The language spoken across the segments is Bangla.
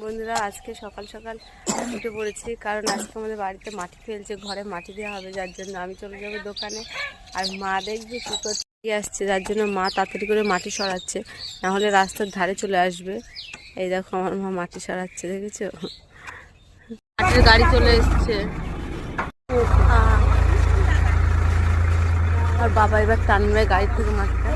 বন্ধুরা, আজকে সকাল সকাল উঠে পড়েছি, কারণ আজকে আমাদের বাড়িতে মাটি ফেলছে, ঘরে মাটি দেওয়া হবে, যার জন্য আমি চলে যাব দোকানে। আর মা দেখবে কী করতে আসছে, যার জন্য মা তাড়াতাড়ি করে মাটি সরাচ্ছে নাহলে রাস্তার ধারে চলে আসবে। এই দেখো আমার মা মাটি সরাচ্ছে, দেখেছ? মাটির গাড়ি চলে এসছে। আর বাবা এবার টানবে গাড়ি থেকে মাটিটা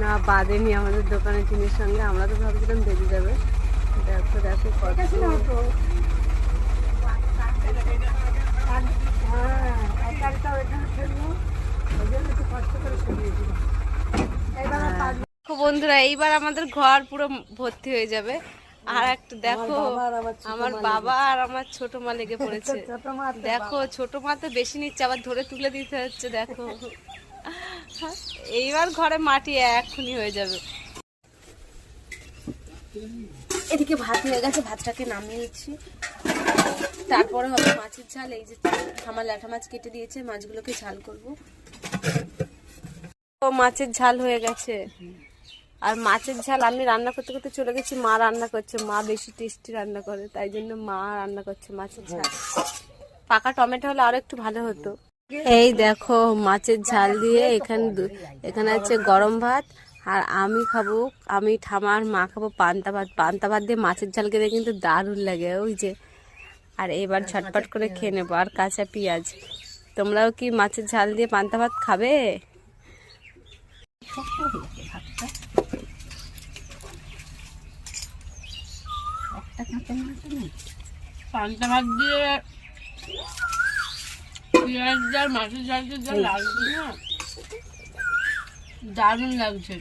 না বাঁধেনি আমাদের দোকানের টিনের সঙ্গে আমরা তো ভাবছিলাম বেরিয়ে যাবে। দেখো দেখো দেখো বন্ধুরা এইবার আমাদের ঘর পুরো ভর্তি হয়ে যাবে। আর একটা দেখো আমার বাবা আর আমার ছোট মা লেগে পড়েছে দেখো ছোট মা তো বেশি নিচ্ছে আবার ধরে তুলে দিতে হচ্ছে দেখো। এইবার ঘরে মাটি এক্ষুনি হয়ে যাবে। এদিকে ভাত হয়ে গেছে ভাতটাকে নামিয়ে নিচ্ছি। তারপরে হবে মাছের ঝাল এই যে আমার ল্যাঠা মাছ কেটে দিয়েছে মাছগুলোকে ঝাল করব। ও মাছের ঝাল হয়ে গেছে। আর মাছের ঝাল আমি রান্না করতে করতে চলে গেছি মা রান্না করছে। মা বেশি টেস্টি রান্না করে তাই জন্য মা রান্না করছে মাছের ঝাল। পাকা টমেটো হলে আরও একটু ভালো হতো। এই দেখো, মাছের ঝাল দিয়ে এখানে এখানে আছে গরম ভাত, আর আমি খাব, আমি ঠামার মা খাব পান্তা ভাত। পান্তা ভাত দিয়ে মাছের ঝাল খেতে কিন্তু দারুণ লাগে, ওই যে। আর এবার ঝটপট করে খেয়ে নেব, আর কাঁচা পেঁয়াজ। তোমরাও কি মাছের ঝাল দিয়ে পান্তা ভাত খাবে? পান্তা ভাত দিয়ে পেঁয়াজ আর মাছের ঝাল যা লাগছে না দারুণ লাগছে।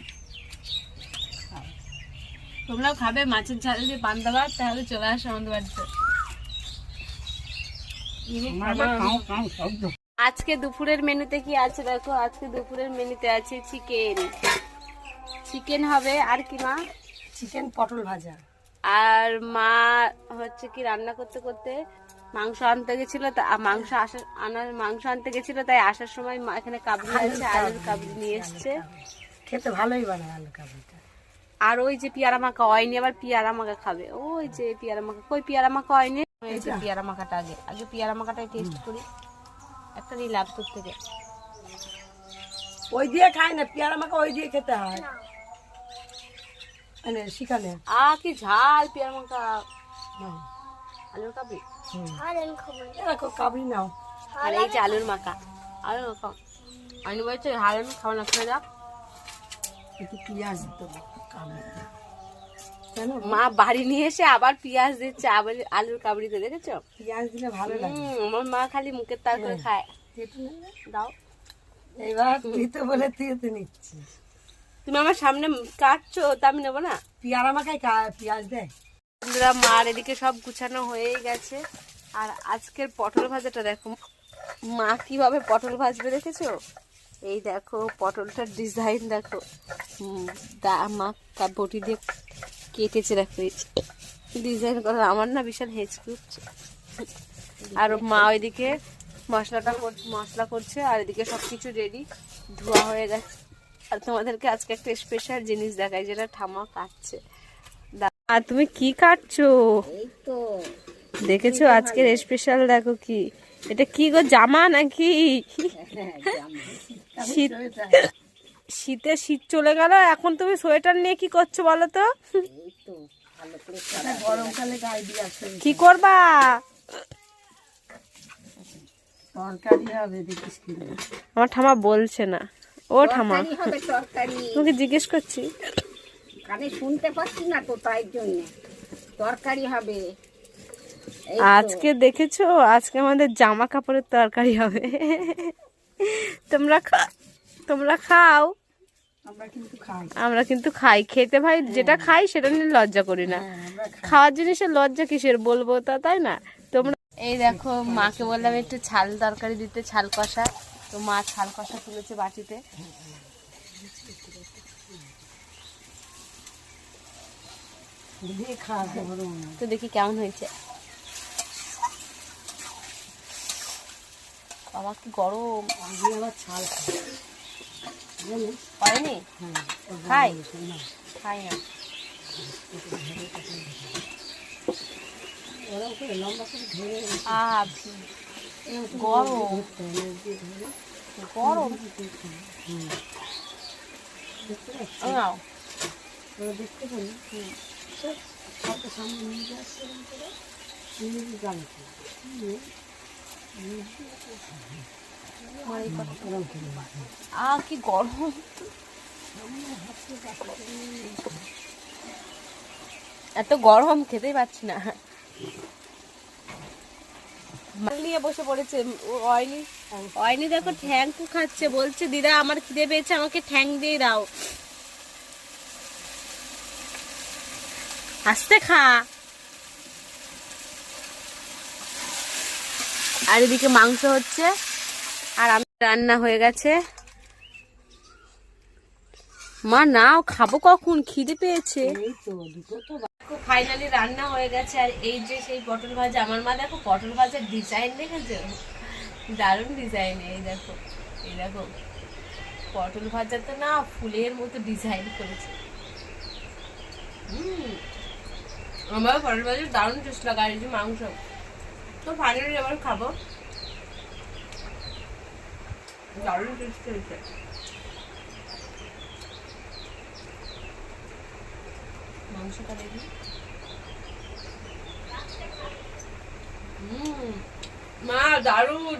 তোমরাও খাবে মাছের ঝাল দিয়ে পান্তা ভাত তাহলে চলে আসো আমাদের বাড়িতে। আজকে দুপুরের মেনুতে কি আছে দেখো? আজকে দুপুরের মেনুতে আছে চিকেন। চিকেন হবে আর কি মা? চিকেন পটল ভাজা। আর মা হচ্ছে কি রান্না করতে করতে মাংস আনতে গেছিল তা মাংস আসার আনার মাংস আনতে গেছিল তাই আসার সময় এখানে কাবলি আছে আলুর কাবলি নিয়ে এসছে। খেতে ভালোই বানায় আলু কাবলিটা। আর ওই যে পিয়ারা মাখা হয়নি আবার পিয়ারা মাখা খাবে। ওই যে পিয়ারা মাখা কই পিয়ারা মাখা হয়নি? এই যে পিয়ারা মাখাটা আগে আগে পিয়ারা মাখাটাই টেস্ট করি। একটা নিলাম তোর থেকে ওই দিয়ে খায় না পেয়ারা মাখা ওই দিয়ে খেতে হয়। মানে শিখানে আ কি ঝাল পিয়ারা মাখা। আলুর কাবলি? এরকম কাবলি। নাও। আর এই যে আলুর মাখা। আলুর মাখা। আমি বলছি হালের খাওয়া না খেয়ে যাক একটু পেঁয়াজ দেবো কেন? মা বাড়ি নিয়ে এসে আবার পেঁয়াজ দিচ্ছে আবার আলুর কাবড়িতে দেখেছ? পেঁয়াজ দিলে ভালো লাগে। আমার মা খালি মুখের তার করে খায়। দাও। এবার তুই তো বলে তুই তো নিচ্ছিস তুমি আমার সামনে কাটছো তা আমি নেব না? পেয়ারা মাখায় কা- পেঁয়াজ দেয়। বন্ধুরা, মার এদিকে সব গুছানো হয়েই গেছে। আর আজকের পটল ভাজাটা দেখো, মা কীভাবে পটল ভাজবে দেখেছ? এই দেখো, পটলটার ডিজাইন দেখো। মা বটি দিয়ে কেটেছে দেখো ডিজাইন করা, আমার না বিশাল হেঁচকি উঠছে আর মা ওইদিকে মশলাটা মশলা করছে, আর এদিকে সব কিছু রেডি ধোয়া হয়ে গেছে। আর তোমাদেরকে আজকে একটা স্পেশাল জিনিস দেখাই, যেটা ঠামা কাটছে। আর তুমি কি কাটছো দেখেছ আজকের স্পেশাল দেখো কি? এটা কি গো জামা নাকি? শীত শীতে শীত চলে গেল এখন তুমি সোয়েটার নিয়ে কি করছ বলো তো? এটা গরমকালে গায়ে কি করবা? আমার ঠামা বলছে না। ও ঠামা তোমাকে জিজ্ঞেস করছি। কানে শুনতে পাচ্ছি না তো তাই জন্য। তরকারি হবে। আজকে দেখেছ? আজকে আমাদের জামা কাপড়ের তরকারি হবে। তোমরা তোমরা খাও। আমরা কিন্তু খাই। আমরা কিন্তু খাই। খেতে ভাই যেটা খাই সেটা নিয়ে লজ্জা করি না। হ্যাঁ, খাওয়ার জিনিসের লজ্জা কিসের বলব তা তাই না? তোমরা এই দেখো মাকে বললাম একটু ছাল তরকারি দিতে ছাল কষা। তো মা ছাল কষা তুলেছে বাটিতে। তো দেখি কেমন হয়েছে। বাবা কি গরম। ছাল হ্যাঁ খাই? খাই না। গরম। গরম। দেখতে পারি সামনে নিয়ে যাচ্ছে আহ, কি গরম। এত গরম, খেতেই পাচ্ছি না। নিয়ে বসে পড়েছে অয়নি। অয়নি দেখো ঠ্যাং খাচ্ছে, বলছে, দিদা, আমার খিদে পেয়েছে, আমাকে ঠ্যাং দিয়ে দাও। আস্তে খা আর এদিকে মাংস হচ্ছে আর আমি রান্না হয়ে গেছে। মা নাও খাব কখন? খিদে পেয়েছে। এই তো ফাইনালি রান্না হয়ে গেছে আর এই যে সেই পটল ভাজা আমার মা দেখো পটল ভাজার ডিজাইন দেখেছ? দারুণ ডিজাইন এই দেখো এই দেখো। পটল ভাজা তো না ফুলের মতো ডিজাইন করেছে। হুম। আমার পটল ভাজা দারুণ টেস্ট লাগে যে মাংস। তো ফাইনালি আবার খাব। দারুণ টেস্ট হয়েছে। মাংসটা দেখি। মা, দারুণ।